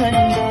கண்டோ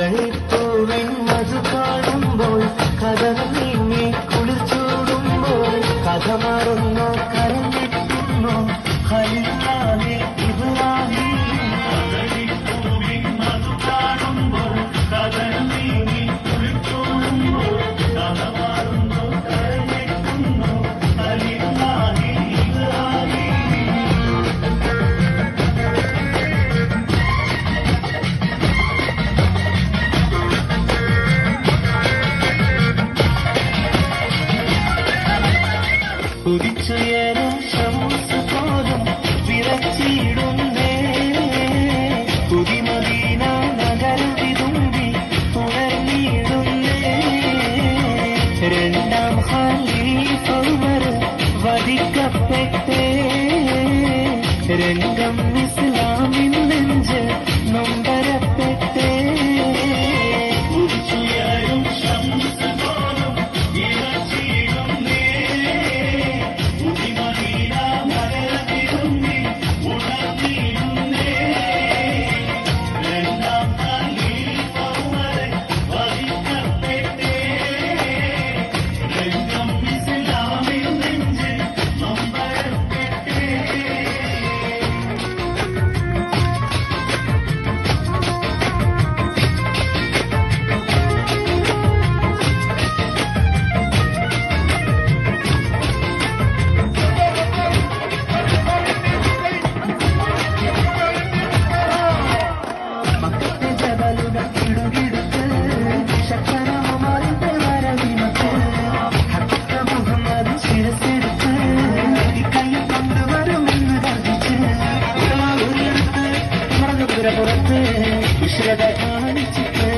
കഥളിപ്പൂവൻ മധു കാണുമ്പോൾ കഥകൾ നീങ്ങി കുളിച്ചൂടുമ്പോൾ കഥ മാറുന്നു കരഞ്ഞെത്തുന്നു ഹരിക്കാതെ കൊല്ലപ്പെട്ടേ രംഗം ഇസ്ലാമിൻ നെഞ്ച് നൊമ്പരപ്പെട്ടേ. പുറത്ത് വിശ്രത കാണിച്ചിട്ട്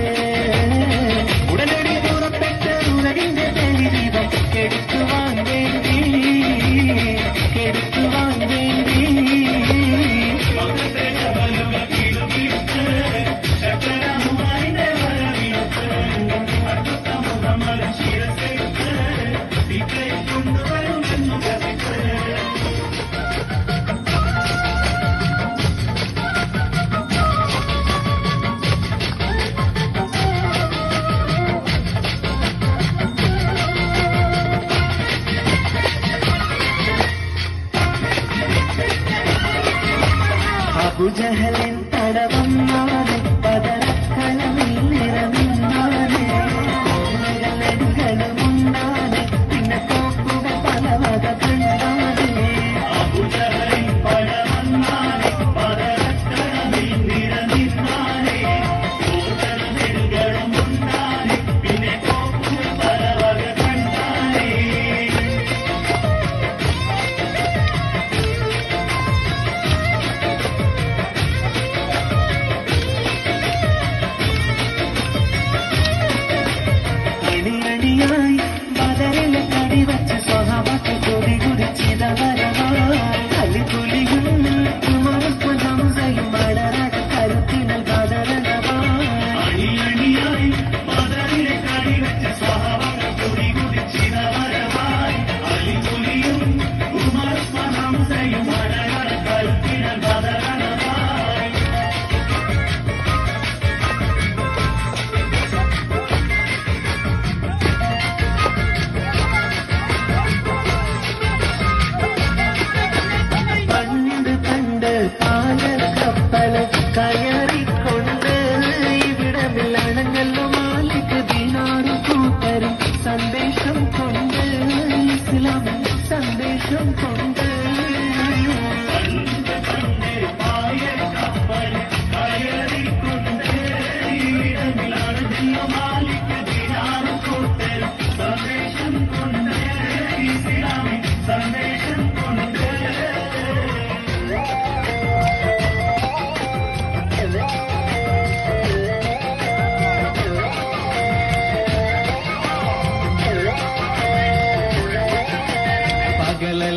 కుజహలెంతడవమ్మా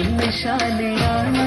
പകലൽ